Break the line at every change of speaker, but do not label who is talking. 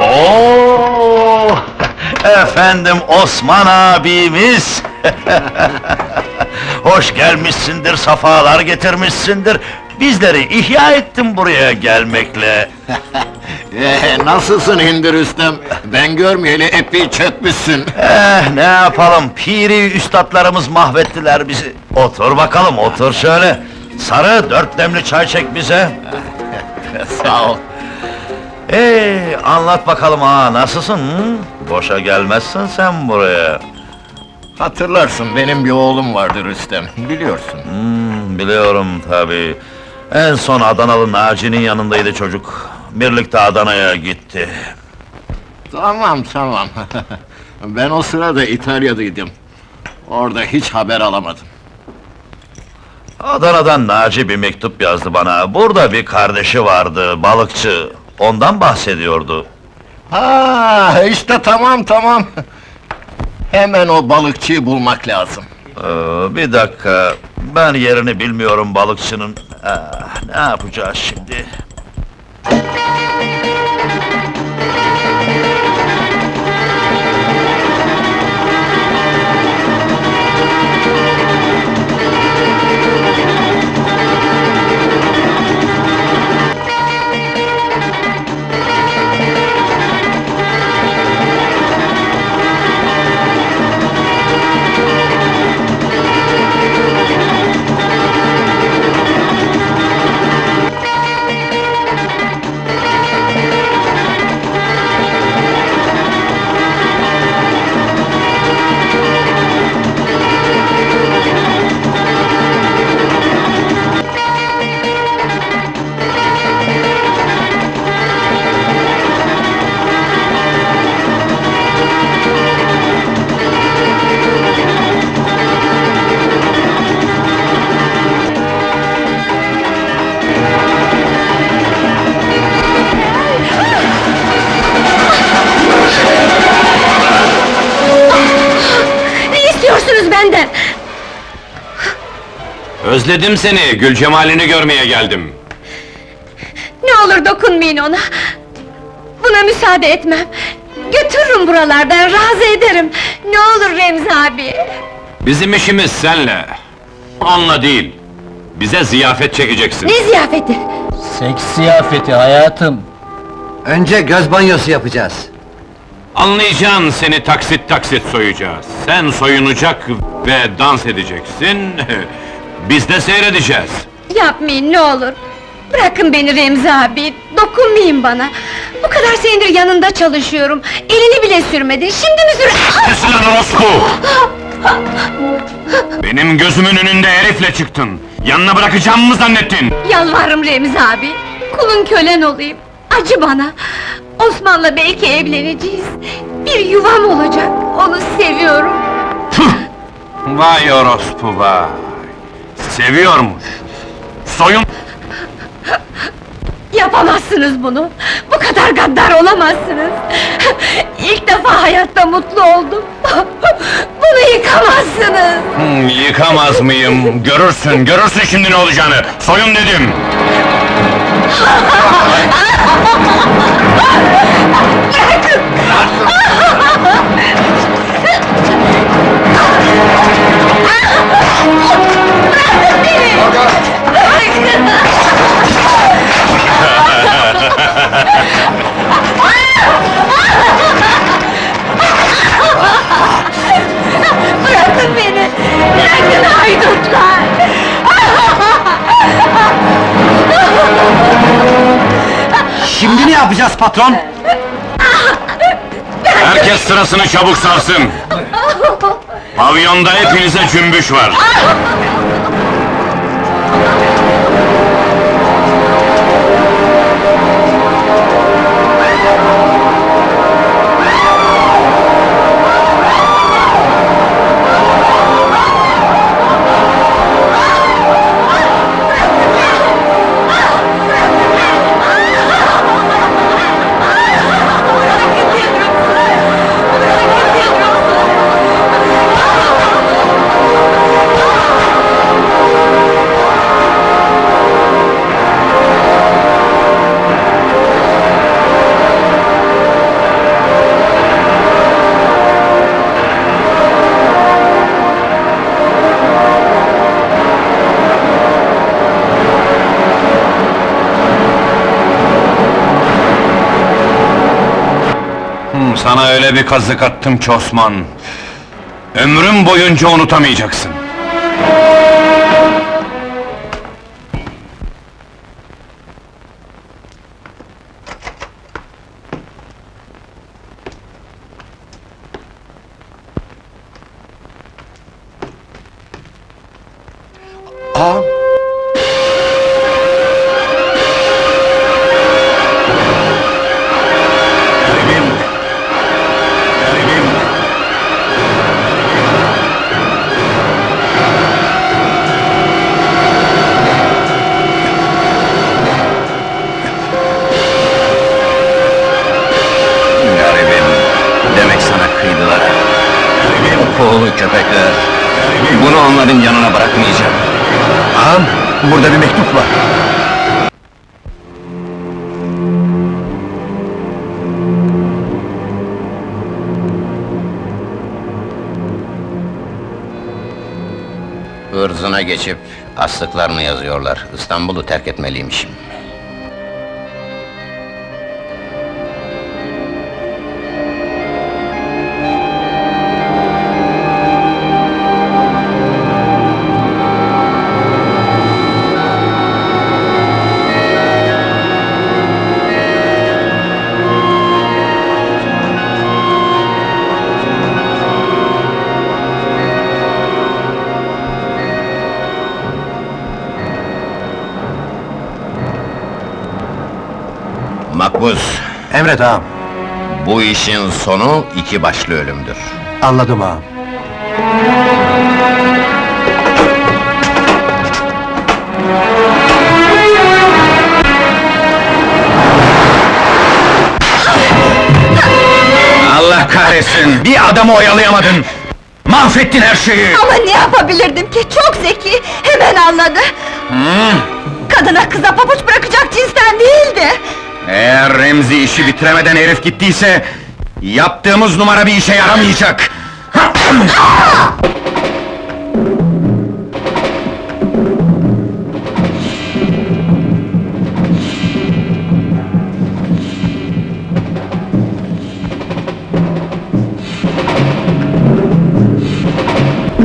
Oo! Efendim Osman abimiz! Hoş gelmişsindir, safalar getirmişsindir. Bizleri ihya ettin buraya gelmekle.
Ee, nasılsın Hindistan? Ben görmeyeli epey çökmüşsün.
Eh, ne yapalım, piri üstadlarımız mahvettiler bizi. Otur bakalım, otur şöyle. Sarı, dört demli çay çek bize.
Sağ ol.
Ee, anlat bakalım ha, nasılsın? hı? Boşa gelmezsin sen buraya.
Hatırlarsın benim bir oğlum vardı Rüstem, biliyorsun.
Hmm, biliyorum tabii. En son Adanalı Naci'nin yanındaydı çocuk. Birlikte Adana'ya gitti.
Tamam tamam. ben o sırada İtalya'daydım. Orada hiç haber alamadım.
Adana'dan Naci bir mektup yazdı bana. Burada bir kardeşi vardı, balıkçı. Ondan bahsediyordu.
Ha işte tamam tamam. Hemen o balıkçıyı bulmak lazım.
Ee, bir dakika, ben yerini bilmiyorum balıkçının. Ah, ne yapacağız şimdi?
Özledim seni, Gül Cemal'ini görmeye geldim.
Ne olur dokunmayın ona! Buna müsaade etmem! Götürürüm buralardan, razı ederim! Ne olur Remzi abi!
Bizim işimiz senle. Onunla değil. Bize ziyafet çekeceksin.
Ne ziyafeti?
Seks ziyafeti hayatım.
Önce göz banyosu yapacağız.
Anlayacaksın seni taksit taksit soyacağız. Sen soyunacak ve dans edeceksin. Biz de seyredeceğiz.
Yapmayın ne olur! Bırakın beni Remzi abi, dokunmayın bana! Bu kadar senedir yanında çalışıyorum, elini bile sürmedin, şimdi mi sür... Ah!
Kes lan orospu! Benim gözümün önünde herifle çıktın. Yanına bırakacağım mı zannettin?
Yalvarırım Remzi abi, kulun kölen olayım, acı bana! Osman'la belki evleneceğiz, bir yuvam olacak, onu seviyorum!
Vay orospu vay! Seviyormuş! Soyun...
Yapamazsınız bunu! Bu kadar gaddar olamazsınız! İlk defa hayatta mutlu oldum! Bunu yıkamazsınız!
Hmm, yıkamaz mıyım? Görürsün, görürsün şimdi ne olacağını! Soyun dedim!
Bırakın
yapacağız patron?
Herkes sırasını çabuk sarsın! Pavyonda hepinize cümbüş var! Sana öyle bir kazık attım ki Osman. Ömrüm boyunca unutamayacaksın.
Ağam,
köpekler. Bunu onların yanına bırakmayacağım. Ağam, burada bir mektup var.
Hırzına geçip astıklarını yazıyorlar. İstanbul'u terk etmeliymişim. Makbuz,
Emret ağam.
bu işin sonu iki başlı ölümdür.
Anladım ağam.
Allah kahretsin! Bir adamı oyalayamadın! Mahvettin her şeyi!
Ama ne yapabilirdim ki? Çok zeki, hemen anladı. Kadına kıza pabuç bırakacak cinsten değildi.
Eğer Remzi işi bitiremeden herif gittiyse... ...yaptığımız numara bir işe yaramayacak!